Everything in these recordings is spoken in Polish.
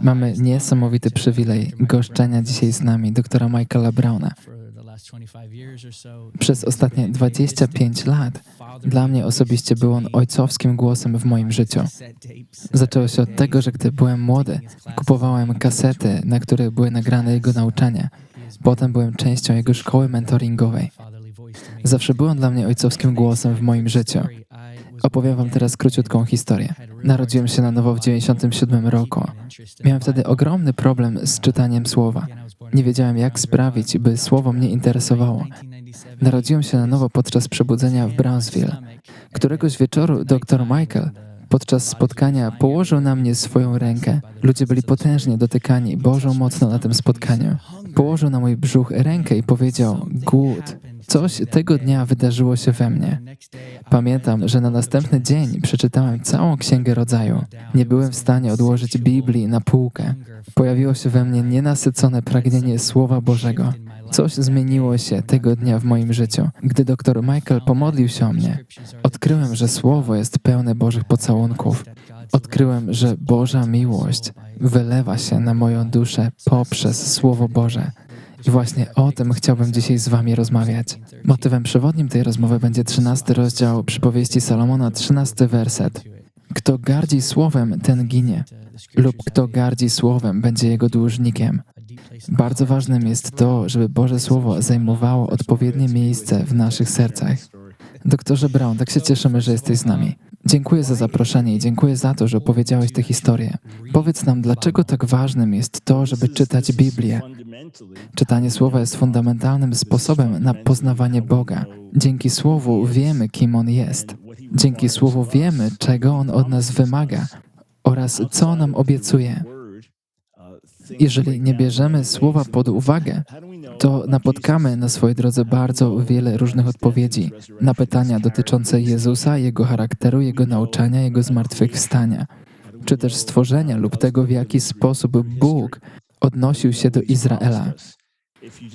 Mamy niesamowity przywilej goszczenia dzisiaj z nami doktora Michaela Browna. Przez ostatnie 25 lat dla mnie osobiście był on ojcowskim głosem w moim życiu. Zaczęło się od tego, że gdy byłem młody, kupowałem kasety, na których były nagrane jego nauczania. Potem byłem częścią jego szkoły mentoringowej. Zawsze był on dla mnie ojcowskim głosem w moim życiu. Opowiem Wam teraz króciutką historię. Narodziłem się na nowo w 97 roku. Miałem wtedy ogromny problem z czytaniem słowa. Nie wiedziałem, jak sprawić, by słowo mnie interesowało. Narodziłem się na nowo podczas przebudzenia w Brownsville. Któregoś wieczoru dr Michael podczas spotkania położył na mnie swoją rękę. Ludzie byli potężnie dotykani Bożą mocno na tym spotkaniu. Położył na mój brzuch rękę i powiedział: Głód. Coś tego dnia wydarzyło się we mnie. Pamiętam, że na następny dzień przeczytałem całą Księgę Rodzaju. Nie byłem w stanie odłożyć Biblii na półkę. Pojawiło się we mnie nienasycone pragnienie Słowa Bożego. Coś zmieniło się tego dnia w moim życiu. Gdy dr Michael pomodlił się o mnie, odkryłem, że Słowo jest pełne Bożych pocałunków. Odkryłem, że Boża miłość wylewa się na moją duszę poprzez Słowo Boże. I właśnie o tym chciałbym dzisiaj z Wami rozmawiać. Motywem przewodnim tej rozmowy będzie 13 rozdział przypowieści Salomona, 13 werset. Kto gardzi słowem, ten ginie, lub kto gardzi słowem, będzie jego dłużnikiem. Bardzo ważnym jest to, żeby Boże Słowo zajmowało odpowiednie miejsce w naszych sercach. Doktorze Brown, tak się cieszymy, że jesteś z nami. Dziękuję za zaproszenie i dziękuję za to, że opowiedziałeś tę historię. Powiedz nam, dlaczego tak ważnym jest to, żeby czytać Biblię. Czytanie Słowa jest fundamentalnym sposobem na poznawanie Boga. Dzięki Słowu wiemy, kim On jest. Dzięki Słowu wiemy, czego On od nas wymaga oraz co nam obiecuje. Jeżeli nie bierzemy Słowa pod uwagę, to napotkamy na swojej drodze bardzo wiele różnych odpowiedzi na pytania dotyczące Jezusa, Jego charakteru, Jego nauczania, Jego zmartwychwstania, czy też stworzenia lub tego, w jaki sposób Bóg odnosił się do Izraela.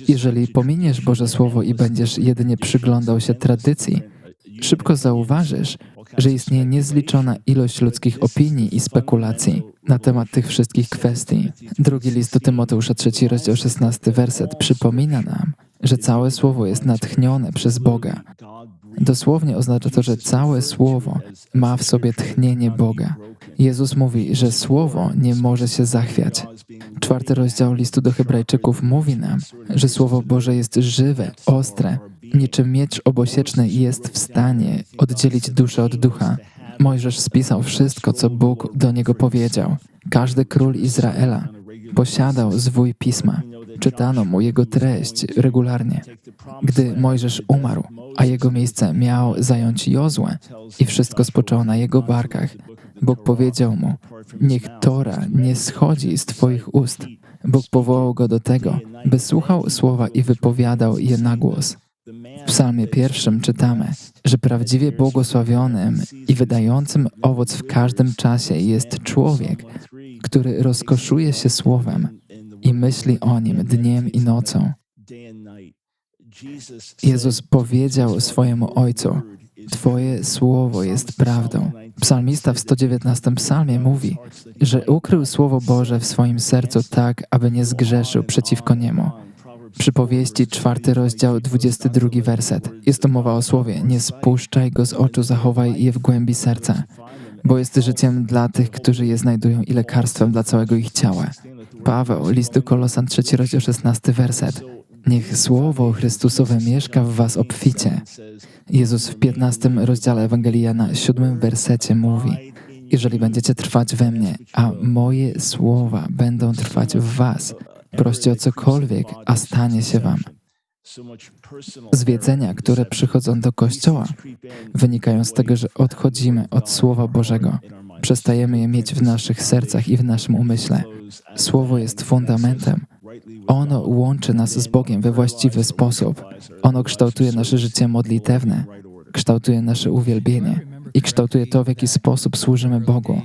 Jeżeli pominiesz Boże Słowo i będziesz jedynie przyglądał się tradycji, szybko zauważysz, że istnieje niezliczona ilość ludzkich opinii i spekulacji na temat tych wszystkich kwestii. Drugi list do Tymoteusza, trzeci rozdział, szesnasty werset przypomina nam, że całe Słowo jest natchnione przez Boga. Dosłownie oznacza to, że całe Słowo ma w sobie tchnienie Boga. Jezus mówi, że Słowo nie może się zachwiać. Czwarty rozdział listu do Hebrajczyków mówi nam, że Słowo Boże jest żywe, ostre, niczym miecz obosieczny jest w stanie oddzielić duszę od ducha. Mojżesz spisał wszystko, co Bóg do niego powiedział. Każdy król Izraela posiadał zwój pisma. Czytano mu jego treść regularnie. Gdy Mojżesz umarł, a jego miejsce miał zająć Jozue i wszystko spoczęło na jego barkach, Bóg powiedział mu, niech Tora nie schodzi z Twoich ust. Bóg powołał go do tego, by słuchał słowa i wypowiadał je na głos. W psalmie pierwszym czytamy, że prawdziwie błogosławionym i wydającym owoc w każdym czasie jest człowiek, który rozkoszuje się słowem i myśli o nim dniem i nocą. Jezus powiedział swojemu Ojcu, Twoje słowo jest prawdą. Psalmista w 119 psalmie mówi, że ukrył Słowo Boże w swoim sercu tak, aby nie zgrzeszył przeciwko niemu. Przypowieści, czwarty rozdział, 22 werset. Jest to mowa o słowie. Nie spuszczaj go z oczu, zachowaj je w głębi serca, bo jest życiem dla tych, którzy je znajdują i lekarstwem dla całego ich ciała. Paweł, list do Kolosan, trzeci rozdział, 16 werset. Niech Słowo Chrystusowe mieszka w was obficie. Jezus w 15 rozdziale Ewangelii Jana, 7 wersecie mówi Jeżeli będziecie trwać we mnie, a moje słowa będą trwać w was, proście o cokolwiek, a stanie się wam. Zwiedzenia, które przychodzą do Kościoła, wynikają z tego, że odchodzimy od Słowa Bożego. Przestajemy je mieć w naszych sercach i w naszym umyśle. Słowo jest fundamentem. Ono łączy nas z Bogiem we właściwy sposób. Ono kształtuje nasze życie modlitewne, kształtuje nasze uwielbienie i kształtuje to, w jaki sposób służymy Bogu.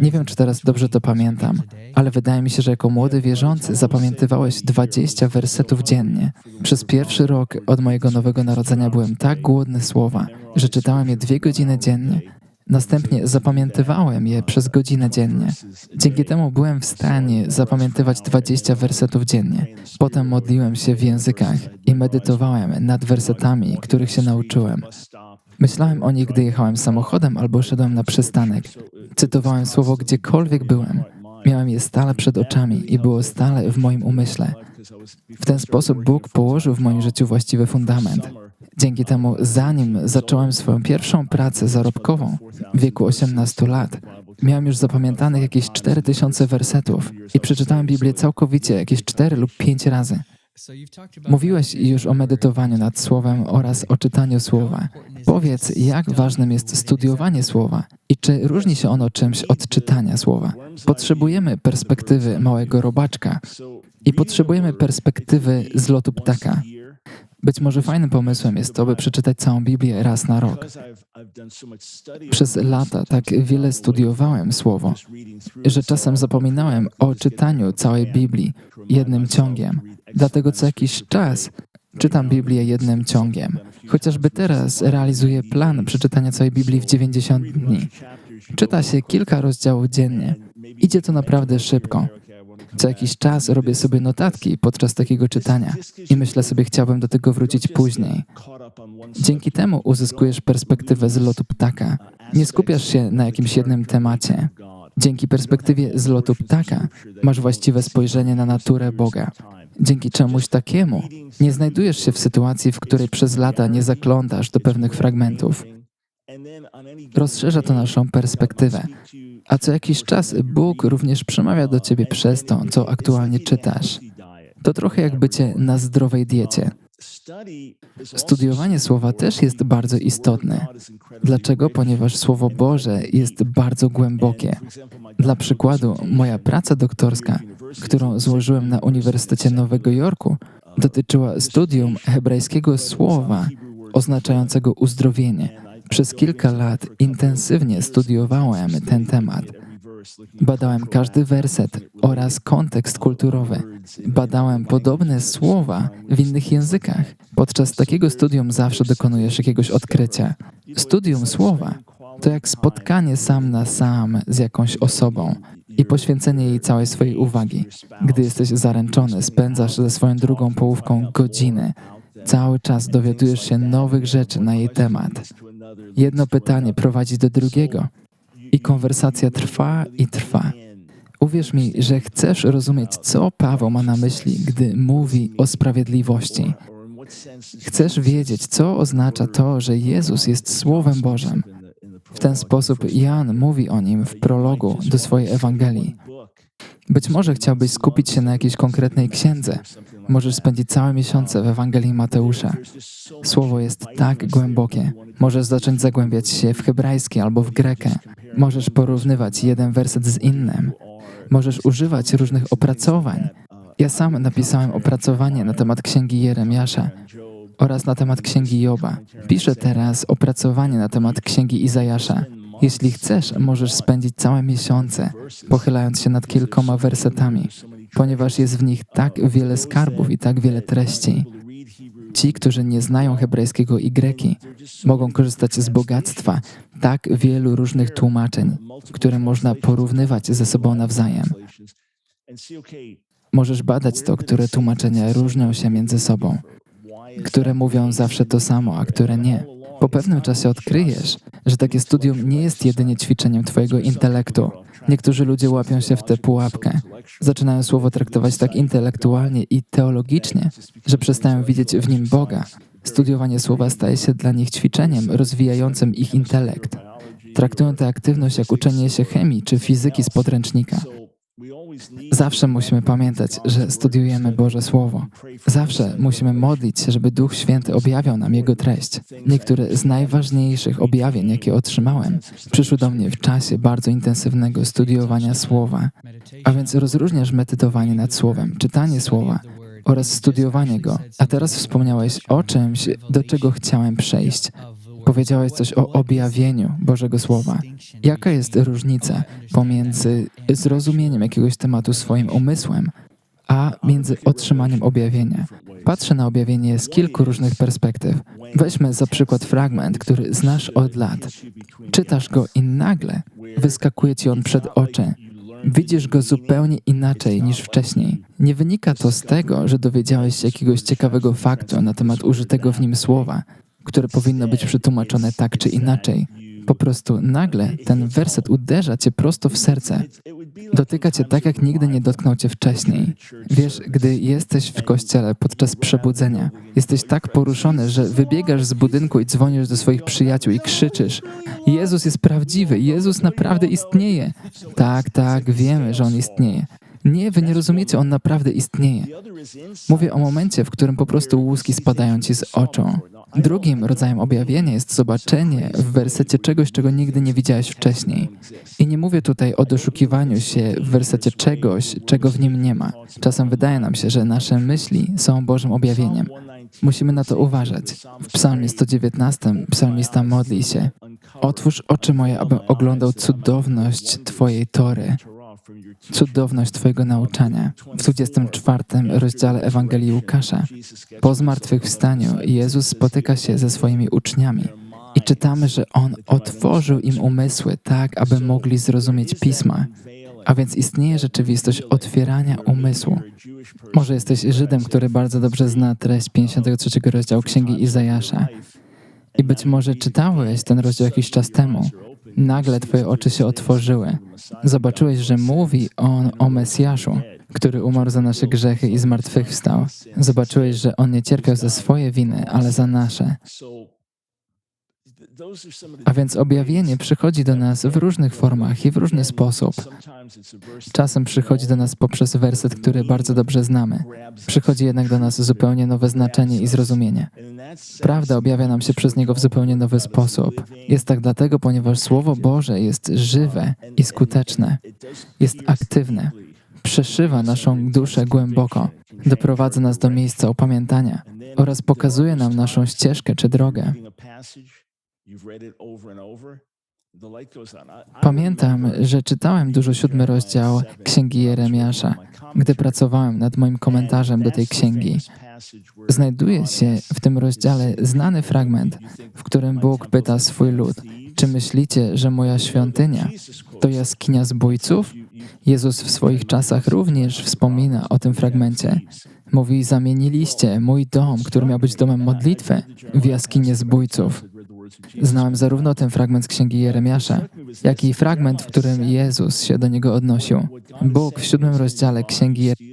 Nie wiem, czy teraz dobrze to pamiętam, ale wydaje mi się, że jako młody wierzący zapamiętywałeś 20 wersetów dziennie. Przez pierwszy rok od mojego nowego narodzenia byłem tak głodny słowa, że czytałem je dwie godziny dziennie. Następnie zapamiętywałem je przez godzinę dziennie. Dzięki temu byłem w stanie zapamiętywać 20 wersetów dziennie. Potem modliłem się w językach i medytowałem nad wersetami, których się nauczyłem. Myślałem o nich, gdy jechałem samochodem albo szedłem na przystanek. Cytowałem słowo gdziekolwiek byłem. Miałem je stale przed oczami i było stale w moim umyśle. W ten sposób Bóg położył w moim życiu właściwy fundament. Dzięki temu, zanim zacząłem swoją pierwszą pracę zarobkową w wieku 18 lat, miałem już zapamiętanych jakieś 4000 wersetów i przeczytałem Biblię całkowicie jakieś 4 lub 5 razy. Mówiłeś już o medytowaniu nad Słowem oraz o czytaniu Słowa. Powiedz, jak ważnym jest studiowanie Słowa i czy różni się ono czymś od czytania Słowa. Potrzebujemy perspektywy małego robaczka i potrzebujemy perspektywy z lotu ptaka. Być może fajnym pomysłem jest to, by przeczytać całą Biblię raz na rok. Przez lata tak wiele studiowałem Słowo, że czasem zapominałem o czytaniu całej Biblii jednym ciągiem. Dlatego co jakiś czas czytam Biblię jednym ciągiem. Chociażby teraz realizuję plan przeczytania całej Biblii w 90 dni. Czyta się kilka rozdziałów dziennie. Idzie to naprawdę szybko. Co jakiś czas robię sobie notatki podczas takiego czytania i myślę sobie, chciałbym do tego wrócić później. Dzięki temu uzyskujesz perspektywę z lotu ptaka. Nie skupiasz się na jakimś jednym temacie. Dzięki perspektywie z lotu ptaka masz właściwe spojrzenie na naturę Boga. Dzięki czemuś takiemu nie znajdujesz się w sytuacji, w której przez lata nie zaglądasz do pewnych fragmentów. Rozszerza to naszą perspektywę. A co jakiś czas Bóg również przemawia do ciebie przez to, co aktualnie czytasz. To trochę jak bycie na zdrowej diecie. Studiowanie Słowa też jest bardzo istotne. Dlaczego? Ponieważ Słowo Boże jest bardzo głębokie. Dla przykładu, moja praca doktorska, którą złożyłem na Uniwersytecie Nowego Jorku, dotyczyła studium hebrajskiego słowa oznaczającego uzdrowienie. Przez kilka lat intensywnie studiowałem ten temat. Badałem każdy werset oraz kontekst kulturowy. Badałem podobne słowa w innych językach. Podczas takiego studium zawsze dokonujesz jakiegoś odkrycia. Studium słowa to jak spotkanie sam na sam z jakąś osobą i poświęcenie jej całej swojej uwagi. Gdy jesteś zaręczony, spędzasz ze swoją drugą połówką godziny. Cały czas dowiadujesz się nowych rzeczy na jej temat. Jedno pytanie prowadzi do drugiego i konwersacja trwa i trwa. Uwierz mi, że chcesz rozumieć, co Paweł ma na myśli, gdy mówi o sprawiedliwości. Chcesz wiedzieć, co oznacza to, że Jezus jest Słowem Bożym. W ten sposób Jan mówi o nim w prologu do swojej Ewangelii. Być może chciałbyś skupić się na jakiejś konkretnej księdze. Możesz spędzić całe miesiące w Ewangelii Mateusza. Słowo jest tak głębokie. Możesz zacząć zagłębiać się w hebrajski albo w grekę. Możesz porównywać jeden werset z innym. Możesz używać różnych opracowań. Ja sam napisałem opracowanie na temat księgi Jeremiasza oraz na temat księgi Joba. Piszę teraz opracowanie na temat księgi Izajasza. Jeśli chcesz, możesz spędzić całe miesiące pochylając się nad kilkoma wersetami, ponieważ jest w nich tak wiele skarbów i tak wiele treści. Ci, którzy nie znają hebrajskiego i greki, mogą korzystać z bogactwa tak wielu różnych tłumaczeń, które można porównywać ze sobą nawzajem. Możesz badać to, które tłumaczenia różnią się między sobą, które mówią zawsze to samo, a które nie. Po pewnym czasie odkryjesz, że takie studium nie jest jedynie ćwiczeniem Twojego intelektu. Niektórzy ludzie łapią się w tę pułapkę. Zaczynają słowo traktować tak intelektualnie i teologicznie, że przestają widzieć w nim Boga. Studiowanie słowa staje się dla nich ćwiczeniem rozwijającym ich intelekt. Traktują tę aktywność jak uczenie się chemii czy fizyki z podręcznika. Zawsze musimy pamiętać, że studiujemy Boże Słowo. Zawsze musimy modlić się, żeby Duch Święty objawiał nam Jego treść. Niektóre z najważniejszych objawień, jakie otrzymałem, przyszły do mnie w czasie bardzo intensywnego studiowania Słowa. A więc rozróżniasz medytowanie nad Słowem, czytanie Słowa oraz studiowanie Go. A teraz wspomniałeś o czymś, do czego chciałem przejść. Powiedziałeś coś o objawieniu Bożego Słowa. Jaka jest różnica pomiędzy zrozumieniem jakiegoś tematu swoim umysłem, a między otrzymaniem objawienia. Patrzę na objawienie z kilku różnych perspektyw. Weźmy za przykład fragment, który znasz od lat. Czytasz go i nagle wyskakuje ci on przed oczy. Widzisz go zupełnie inaczej niż wcześniej. Nie wynika to z tego, że dowiedziałeś się jakiegoś ciekawego faktu na temat użytego w nim słowa, które powinno być przetłumaczone tak czy inaczej. Po prostu nagle ten werset uderza cię prosto w serce. Dotyka cię tak, jak nigdy nie dotknął cię wcześniej. Wiesz, gdy jesteś w kościele podczas przebudzenia, jesteś tak poruszony, że wybiegasz z budynku i dzwonisz do swoich przyjaciół i krzyczysz: Jezus jest prawdziwy, Jezus naprawdę istnieje. Tak, tak, wiemy, że On istnieje. Nie, wy nie rozumiecie, On naprawdę istnieje. Mówię o momencie, w którym po prostu łuski spadają ci z oczu. Drugim rodzajem objawienia jest zobaczenie w wersecie czegoś, czego nigdy nie widziałeś wcześniej. I nie mówię tutaj o doszukiwaniu się w wersecie czegoś, czego w nim nie ma. Czasem wydaje nam się, że nasze myśli są Bożym objawieniem. Musimy na to uważać. W Psalmie 119 psalmista modli się: Otwórz oczy moje, abym oglądał cudowność Twojej tory cudowność Twojego nauczania. W 24 rozdziale Ewangelii Łukasza, po zmartwychwstaniu, Jezus spotyka się ze swoimi uczniami i czytamy, że On otworzył im umysły tak, aby mogli zrozumieć Pisma. A więc istnieje rzeczywistość otwierania umysłu. Może jesteś Żydem, który bardzo dobrze zna treść 53 rozdziału Księgi Izajasza. I być może czytałeś ten rozdział jakiś czas temu. Nagle Twoje oczy się otworzyły. Zobaczyłeś, że mówi on o Mesjaszu, który umarł za nasze grzechy i zmartwychwstał. Zobaczyłeś, że on nie cierpiał za swoje winy, ale za nasze. A więc objawienie przychodzi do nas w różnych formach i w różny sposób. Czasem przychodzi do nas poprzez werset, który bardzo dobrze znamy. Przychodzi jednak do nas zupełnie nowe znaczenie i zrozumienie. Prawda objawia nam się przez niego w zupełnie nowy sposób. Jest tak dlatego, ponieważ Słowo Boże jest żywe i skuteczne, jest aktywne, przeszywa naszą duszę głęboko, doprowadza nas do miejsca opamiętania oraz pokazuje nam naszą ścieżkę czy drogę. Pamiętam, że czytałem dużo siódmy rozdział Księgi Jeremiasza, gdy pracowałem nad moim komentarzem do tej księgi. Znajduje się w tym rozdziale znany fragment, w którym Bóg pyta swój lud, czy myślicie, że moja świątynia to jaskinia zbójców? Jezus w swoich czasach również wspomina o tym fragmencie. Mówi, zamieniliście mój dom, który miał być domem modlitwy, w jaskinię zbójców. Znałem zarówno ten fragment z Księgi Jeremiasza, jak i fragment, w którym Jezus się do niego odnosił. Bóg w siódmym rozdziale Księgi Jeremiasza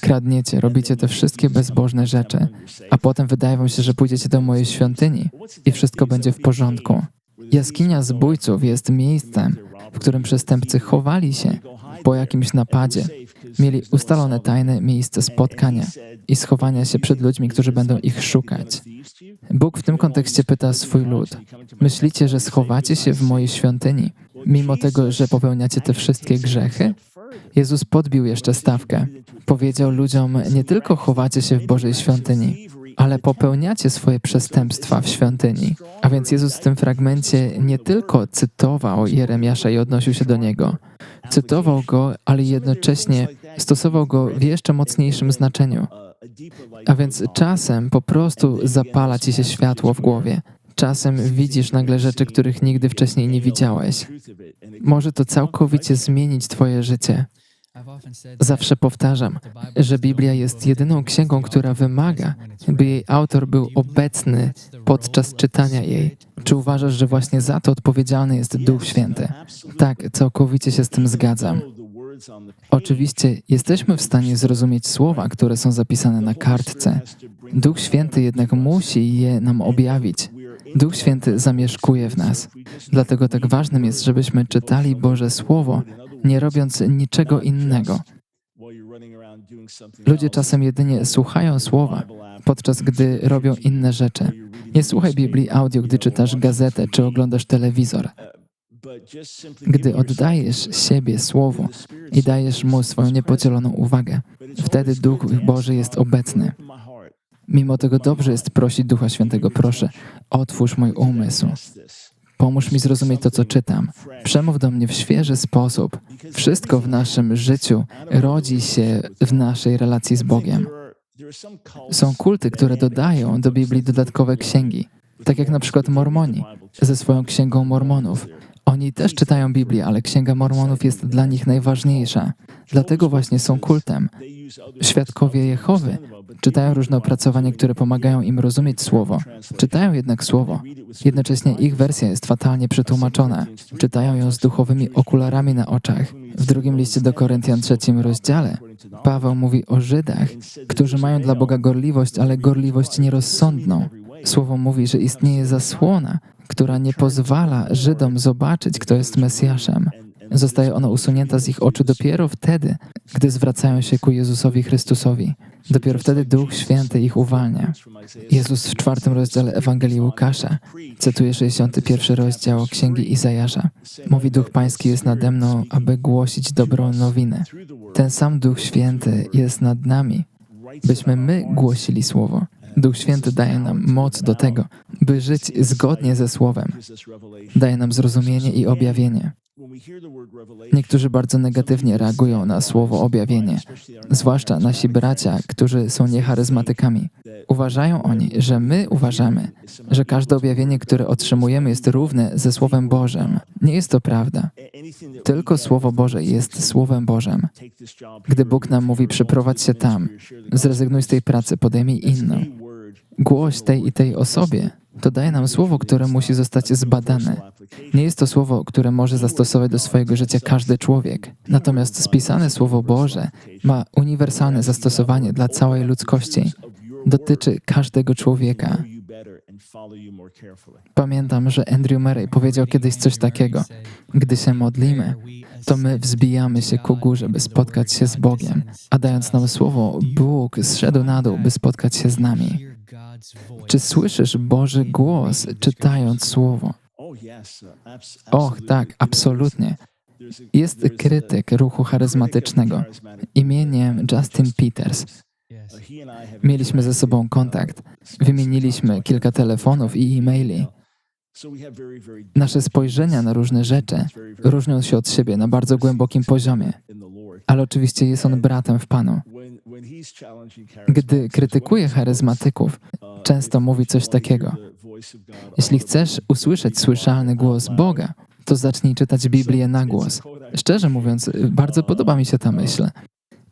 Kradniecie, robicie te wszystkie bezbożne rzeczy, a potem wydaje wam się, że pójdziecie do mojej świątyni i wszystko będzie w porządku. Jaskinia zbójców jest miejscem, w którym przestępcy chowali się po jakimś napadzie. Mieli ustalone tajne miejsce spotkania i schowania się przed ludźmi, którzy będą ich szukać. Bóg w tym kontekście pyta swój lud: Myślicie, że schowacie się w mojej świątyni, mimo tego, że popełniacie te wszystkie grzechy? Jezus podbił jeszcze stawkę. Powiedział ludziom: Nie tylko chowacie się w Bożej świątyni, ale popełniacie swoje przestępstwa w świątyni. A więc Jezus w tym fragmencie nie tylko cytował Jeremiasza i odnosił się do niego, cytował go, ale jednocześnie stosował go w jeszcze mocniejszym znaczeniu. A więc czasem po prostu zapala ci się światło w głowie. Czasem widzisz nagle rzeczy, których nigdy wcześniej nie widziałeś. Może to całkowicie zmienić Twoje życie. Zawsze powtarzam, że Biblia jest jedyną księgą, która wymaga, by jej autor był obecny podczas czytania jej. Czy uważasz, że właśnie za to odpowiedzialny jest Duch Święty? Tak, całkowicie się z tym zgadzam. Oczywiście jesteśmy w stanie zrozumieć słowa, które są zapisane na kartce. Duch Święty jednak musi je nam objawić. Duch Święty zamieszkuje w nas. Dlatego tak ważnym jest, żebyśmy czytali Boże Słowo, nie robiąc niczego innego. Ludzie czasem jedynie słuchają słowa, podczas gdy robią inne rzeczy. Nie słuchaj Biblii audio, gdy czytasz gazetę czy oglądasz telewizor. Gdy oddajesz siebie Słowu i dajesz Mu swoją niepodzieloną uwagę, wtedy Duch Boży jest obecny. Mimo tego dobrze jest prosić Ducha Świętego, proszę, otwórz mój umysł. Pomóż mi zrozumieć to, co czytam. Przemów do mnie w świeży sposób. Wszystko w naszym życiu rodzi się w naszej relacji z Bogiem. Są kulty, które dodają do Biblii dodatkowe księgi, tak jak na przykład Mormoni ze swoją księgą Mormonów. Oni też czytają Biblię, ale księga Mormonów jest dla nich najważniejsza. Dlatego właśnie są kultem. Świadkowie Jehowy czytają różne opracowania, które pomagają im rozumieć Słowo. Czytają jednak Słowo. Jednocześnie ich wersja jest fatalnie przetłumaczona. Czytają ją z duchowymi okularami na oczach. W drugim liście do Koryntian trzecim rozdziale Paweł mówi o Żydach, którzy mają dla Boga gorliwość, ale gorliwość nierozsądną. Słowo mówi, że istnieje zasłona, która nie pozwala Żydom zobaczyć, kto jest Mesjaszem. Zostaje ona usunięta z ich oczu dopiero wtedy, gdy zwracają się ku Jezusowi Chrystusowi. Dopiero wtedy Duch Święty ich uwalnia. Jezus w czwartym rozdziale Ewangelii Łukasza, cytuje 61 rozdział Księgi Izajasza, mówi Duch Pański jest nade mną, aby głosić dobrą nowinę. Ten sam Duch Święty jest nad nami, byśmy my głosili Słowo. Duch Święty daje nam moc do tego, by żyć zgodnie ze Słowem. Daje nam zrozumienie i objawienie. Niektórzy bardzo negatywnie reagują na słowo objawienie, zwłaszcza nasi bracia, którzy są niecharyzmatykami. Uważają oni, że my uważamy, że każde objawienie, które otrzymujemy, jest równe ze Słowem Bożym. Nie jest to prawda. Tylko Słowo Boże jest Słowem Bożym. Gdy Bóg nam mówi, przeprowadź się tam, zrezygnuj z tej pracy, podejmij inną. Głoś tej i tej osobie, to daje nam słowo, które musi zostać zbadane. Nie jest to słowo, które może zastosować do swojego życia każdy człowiek. Natomiast spisane Słowo Boże ma uniwersalne zastosowanie dla całej ludzkości. Dotyczy każdego człowieka. Pamiętam, że Andrew Murray powiedział kiedyś coś takiego. Gdy się modlimy, to my wzbijamy się ku górze, by spotkać się z Bogiem, a dając nam słowo, Bóg zszedł na dół, by spotkać się z nami. Czy słyszysz Boży głos, czytając słowo? Och, tak, absolutnie. Jest krytyk ruchu charyzmatycznego. imieniem Justin Peters. Mieliśmy ze sobą kontakt. Wymieniliśmy kilka telefonów i e-maili. Nasze spojrzenia na różne rzeczy różnią się od siebie na bardzo głębokim poziomie, ale oczywiście jest on bratem w Panu. Gdy krytykuje charyzmatyków, często mówi coś takiego. Jeśli chcesz usłyszeć słyszalny głos Boga, to zacznij czytać Biblię na głos. Szczerze mówiąc, bardzo podoba mi się ta myśl.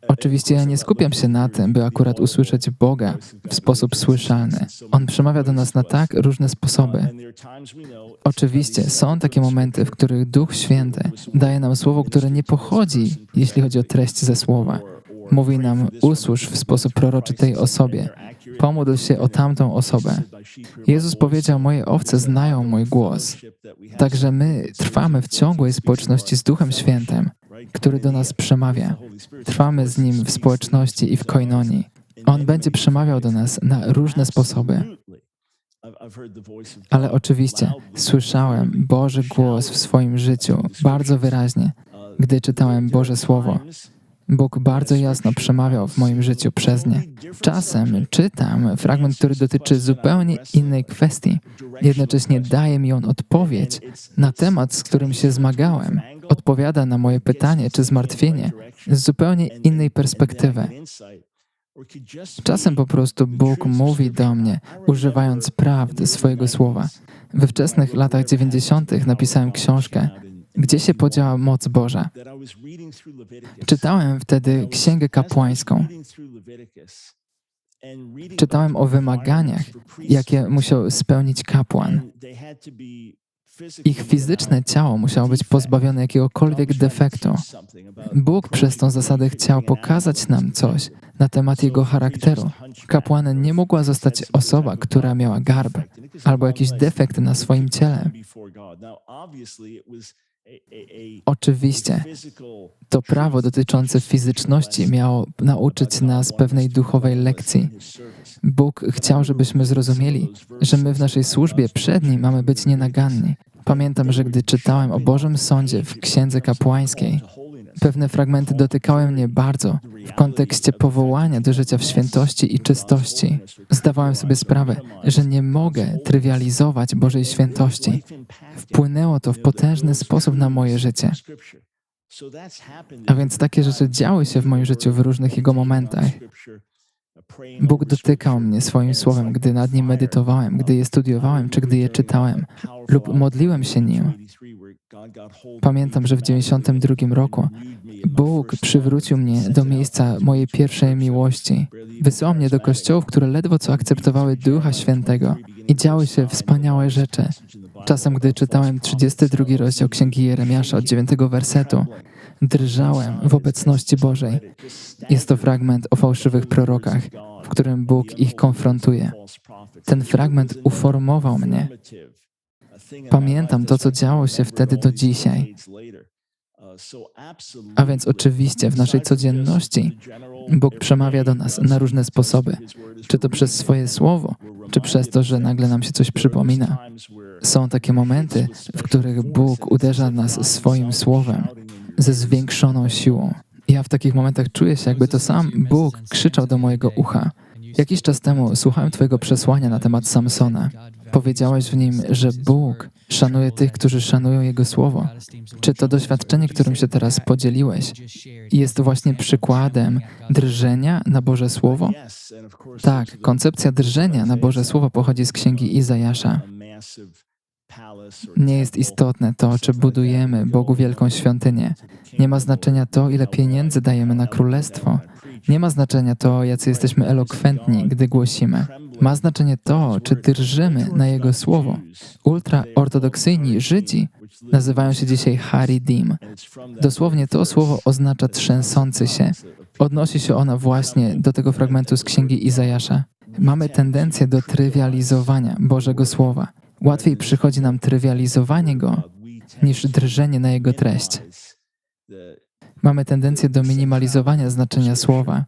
Oczywiście ja nie skupiam się na tym, by akurat usłyszeć Boga w sposób słyszalny. On przemawia do nas na tak różne sposoby. Oczywiście są takie momenty, w których Duch Święty daje nam słowo, które nie pochodzi, jeśli chodzi o treść ze słowa. Mówi nam, usłysz w sposób proroczy tej osobie. Pomódl się o tamtą osobę. Jezus powiedział, moje owce znają mój głos. Także my trwamy w ciągłej społeczności z Duchem Świętym, który do nas przemawia. Trwamy z Nim w społeczności i w koinonii. On będzie przemawiał do nas na różne sposoby. Ale oczywiście słyszałem Boży głos w swoim życiu bardzo wyraźnie, gdy czytałem Boże Słowo. Bóg bardzo jasno przemawiał w moim życiu przez nie. Czasem czytam fragment, który dotyczy zupełnie innej kwestii. Jednocześnie daje mi on odpowiedź na temat, z którym się zmagałem. Odpowiada na moje pytanie czy zmartwienie z zupełnie innej perspektywy. Czasem po prostu Bóg mówi do mnie, używając prawdy swojego słowa. We wczesnych latach 90. napisałem książkę gdzie się podziała moc Boża. Czytałem wtedy Księgę Kapłańską. Czytałem o wymaganiach, jakie musiał spełnić kapłan. Ich fizyczne ciało musiało być pozbawione jakiegokolwiek defektu. Bóg przez tą zasadę chciał pokazać nam coś na temat jego charakteru. Kapłanem nie mogła zostać osoba, która miała garb albo jakiś defekt na swoim ciele. Oczywiście, to prawo dotyczące fizyczności miało nauczyć nas pewnej duchowej lekcji. Bóg chciał, żebyśmy zrozumieli, że my w naszej służbie przed Nim mamy być nienaganni. Pamiętam, że gdy czytałem o Bożym Sądzie w Księdze Kapłańskiej, Pewne fragmenty dotykały mnie bardzo w kontekście powołania do życia w świętości i czystości. Zdawałem sobie sprawę, że nie mogę trywializować Bożej świętości. Wpłynęło to w potężny sposób na moje życie. A więc takie rzeczy działy się w moim życiu w różnych jego momentach. Bóg dotykał mnie swoim słowem, gdy nad nim medytowałem, gdy je studiowałem, czy gdy je czytałem, lub modliłem się nim. Pamiętam, że w 92 roku Bóg przywrócił mnie do miejsca mojej pierwszej miłości. Wysłał mnie do kościołów, które ledwo co akceptowały Ducha Świętego i działy się wspaniałe rzeczy. Czasem, gdy czytałem 32 rozdział Księgi Jeremiasza od 9 wersetu, drżałem w obecności Bożej. Jest to fragment o fałszywych prorokach, w którym Bóg ich konfrontuje. Ten fragment uformował mnie. Pamiętam to, co działo się wtedy do dzisiaj. A więc oczywiście w naszej codzienności Bóg przemawia do nas na różne sposoby, czy to przez swoje słowo, czy przez to, że nagle nam się coś przypomina. Są takie momenty, w których Bóg uderza nas swoim słowem ze zwiększoną siłą. Ja w takich momentach czuję się, jakby to sam Bóg krzyczał do mojego ucha. Jakiś czas temu słuchałem Twojego przesłania na temat Samsona. Powiedziałeś w nim, że Bóg szanuje tych, którzy szanują Jego słowo. Czy to doświadczenie, którym się teraz podzieliłeś, jest właśnie przykładem drżenia na Boże Słowo? Tak, koncepcja drżenia na Boże Słowo pochodzi z księgi Izajasza. Nie jest istotne to, czy budujemy Bogu wielką świątynię. Nie ma znaczenia to, ile pieniędzy dajemy na królestwo. Nie ma znaczenia to, jacy jesteśmy elokwentni, gdy głosimy. Ma znaczenie to, czy drżymy na Jego słowo. Ultraortodoksyjni Żydzi nazywają się dzisiaj Haridim. Dosłownie to słowo oznacza trzęsący się. Odnosi się ona właśnie do tego fragmentu z księgi Izajasza. Mamy tendencję do trywializowania Bożego Słowa. Łatwiej przychodzi nam trywializowanie go niż drżenie na jego treść. Mamy tendencję do minimalizowania znaczenia słowa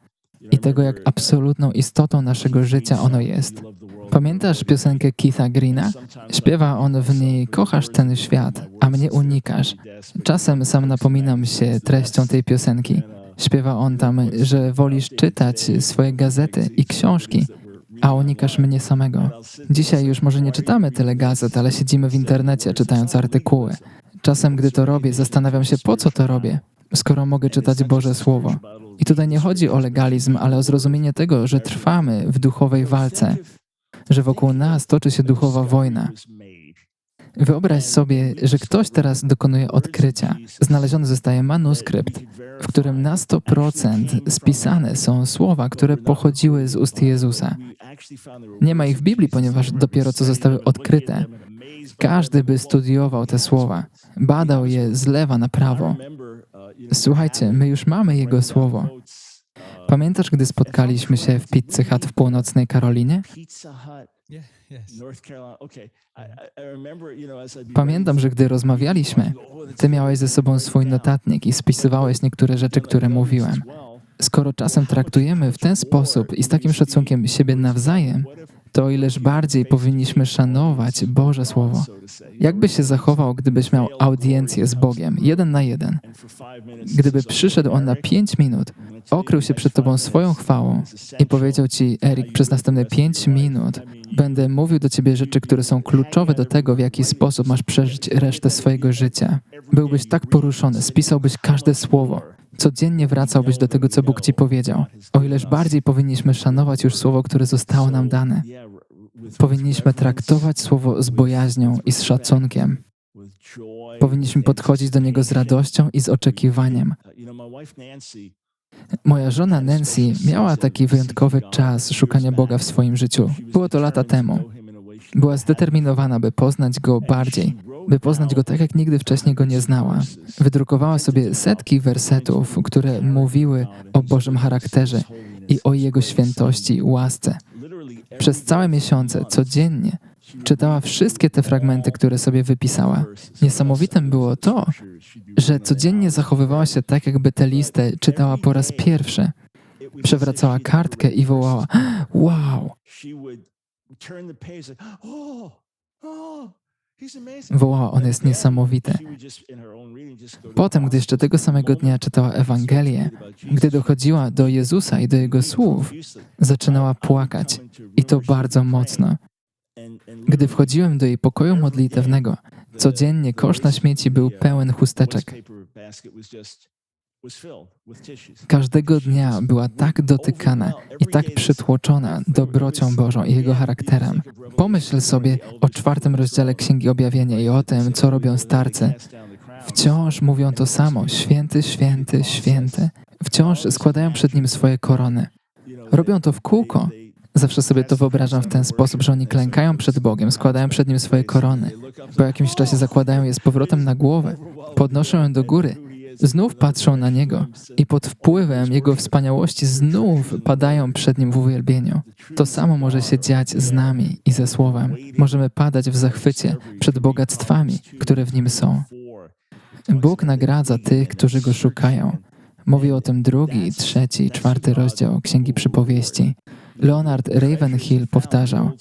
i tego, jak absolutną istotą naszego życia ono jest. Pamiętasz piosenkę Keitha Greena? Śpiewa on w niej Kochasz ten świat, a mnie unikasz. Czasem sam napominam się treścią tej piosenki. Śpiewa on tam, że wolisz czytać swoje gazety i książki, a unikasz mnie samego. Dzisiaj już może nie czytamy tyle gazet, ale siedzimy w internecie czytając artykuły. Czasem, gdy to robię, zastanawiam się, po co to robię, skoro mogę czytać Boże Słowo. I tutaj nie chodzi o legalizm, ale o zrozumienie tego, że trwamy w duchowej walce, że wokół nas toczy się duchowa wojna. Wyobraź sobie, że ktoś teraz dokonuje odkrycia. Znaleziony zostaje manuskrypt, w którym na 100% spisane są słowa, które pochodziły z ust Jezusa. Nie ma ich w Biblii, ponieważ dopiero co zostały odkryte. Każdy by studiował te słowa, badał je z lewa na prawo. Słuchajcie, my już mamy Jego słowo. Pamiętasz, gdy spotkaliśmy się w Pizzy Hut w północnej Karolinie? Pamiętam, że gdy rozmawialiśmy, ty miałeś ze sobą swój notatnik i spisywałeś niektóre rzeczy, które mówiłem. Skoro czasem traktujemy w ten sposób i z takim szacunkiem siebie nawzajem, to ileż bardziej powinniśmy szanować Boże Słowo. Jakby się zachował, gdybyś miał audiencję z Bogiem, jeden na jeden? Gdyby przyszedł On na pięć minut, okrył się przed Tobą swoją chwałą i powiedział Ci, Erik, przez następne pięć minut będę mówił do Ciebie rzeczy, które są kluczowe do tego, w jaki sposób masz przeżyć resztę swojego życia. Byłbyś tak poruszony, spisałbyś każde słowo, Codziennie wracałbyś do tego, co Bóg Ci powiedział. O ileż bardziej powinniśmy szanować już słowo, które zostało nam dane. Powinniśmy traktować słowo z bojaźnią i z szacunkiem. Powinniśmy podchodzić do niego z radością i z oczekiwaniem. Moja żona Nancy miała taki wyjątkowy czas szukania Boga w swoim życiu. Było to lata temu. Była zdeterminowana, by poznać Go bardziej, by poznać Go tak, jak nigdy wcześniej Go nie znała. Wydrukowała sobie setki wersetów, które mówiły o Bożym charakterze i o Jego świętości łasce. Przez całe miesiące, codziennie, czytała wszystkie te fragmenty, które sobie wypisała. Niesamowitym było to, że codziennie zachowywała się tak, jakby tę listę czytała po raz pierwszy. Przewracała kartkę i wołała: Wow! Wołała, on jest niesamowity. Potem, gdy jeszcze tego samego dnia czytała Ewangelię, gdy dochodziła do Jezusa i do Jego słów, zaczynała płakać i to bardzo mocno. Gdy wchodziłem do jej pokoju modlitewnego, codziennie kosz na śmieci był pełen chusteczek. Każdego dnia była tak dotykana i tak przytłoczona dobrocią Bożą i Jego charakterem. Pomyśl sobie o czwartym rozdziale Księgi Objawienia i o tym, co robią starcy. Wciąż mówią to samo: święty, święty, święty. Wciąż składają przed nim swoje korony. Robią to w kółko. Zawsze sobie to wyobrażam w ten sposób, że oni klękają przed Bogiem, składają przed nim swoje korony. Po jakimś czasie zakładają je z powrotem na głowę, podnoszą ją do góry, znów patrzą na niego i pod wpływem jego wspaniałości znów padają przed nim w uwielbieniu. To samo może się dziać z nami i ze Słowem. Możemy padać w zachwycie przed bogactwami, które w nim są. Bóg nagradza tych, którzy go szukają. Mówi o tym drugi, trzeci, czwarty rozdział Księgi Przypowieści. Leonard Ravenhill powtarzał: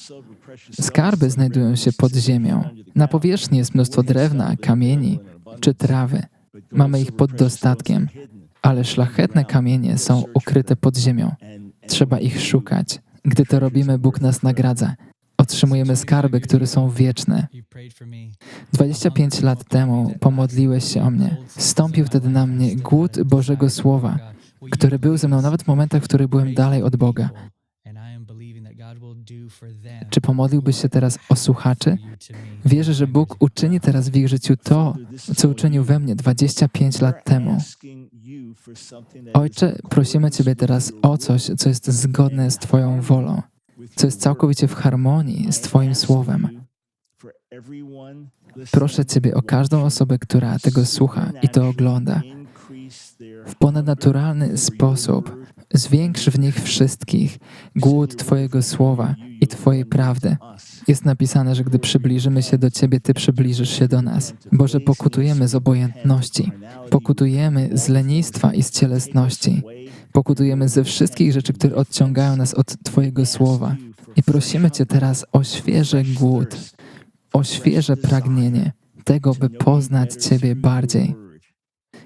Skarby znajdują się pod ziemią. Na powierzchni jest mnóstwo drewna, kamieni czy trawy. Mamy ich pod dostatkiem, ale szlachetne kamienie są ukryte pod ziemią. Trzeba ich szukać. Gdy to robimy, Bóg nas nagradza. Otrzymujemy skarby, które są wieczne. 25 lat temu pomodliłeś się o mnie. Stąpił wtedy na mnie głód Bożego Słowa, który był ze mną nawet w momentach, w których byłem dalej od Boga. Czy pomodliłbyś się teraz o słuchaczy? Wierzę, że Bóg uczyni teraz w ich życiu to, co uczynił we mnie 25 lat temu. Ojcze, prosimy Ciebie teraz o coś, co jest zgodne z Twoją wolą, co jest całkowicie w harmonii z Twoim słowem. Proszę Ciebie o każdą osobę, która tego słucha i to ogląda. W ponadnaturalny sposób zwiększ w nich wszystkich głód Twojego słowa i Twojej prawdy. Jest napisane, że gdy przybliżymy się do Ciebie, Ty przybliżysz się do nas. Boże, pokutujemy z obojętności, pokutujemy z lenistwa i z cielesności, pokutujemy ze wszystkich rzeczy, które odciągają nas od Twojego słowa. I prosimy Cię teraz o świeży głód, o świeże pragnienie tego, by poznać Ciebie bardziej.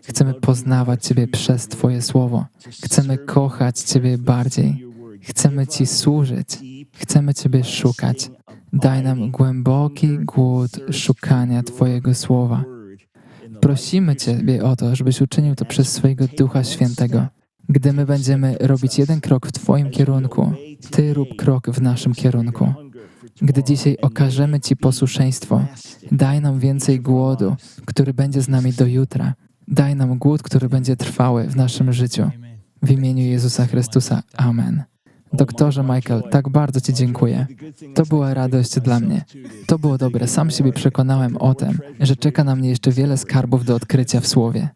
Chcemy poznawać Ciebie przez Twoje słowo. Chcemy kochać Ciebie bardziej. Chcemy Ci służyć. Chcemy Ciebie szukać. Daj nam głęboki głód szukania Twojego słowa. Prosimy Ciebie o to, żebyś uczynił to przez swojego Ducha Świętego. Gdy my będziemy robić jeden krok w Twoim kierunku, Ty rób krok w naszym kierunku. Gdy dzisiaj okażemy Ci posłuszeństwo, daj nam więcej głodu, który będzie z nami do jutra. Daj nam głód, który będzie trwały w naszym życiu. W imieniu Jezusa Chrystusa. Amen. Doktorze Michael, tak bardzo Ci dziękuję. To była radość dla mnie. To było dobre. Sam siebie przekonałem o tym, że czeka na mnie jeszcze wiele skarbów do odkrycia w Słowie.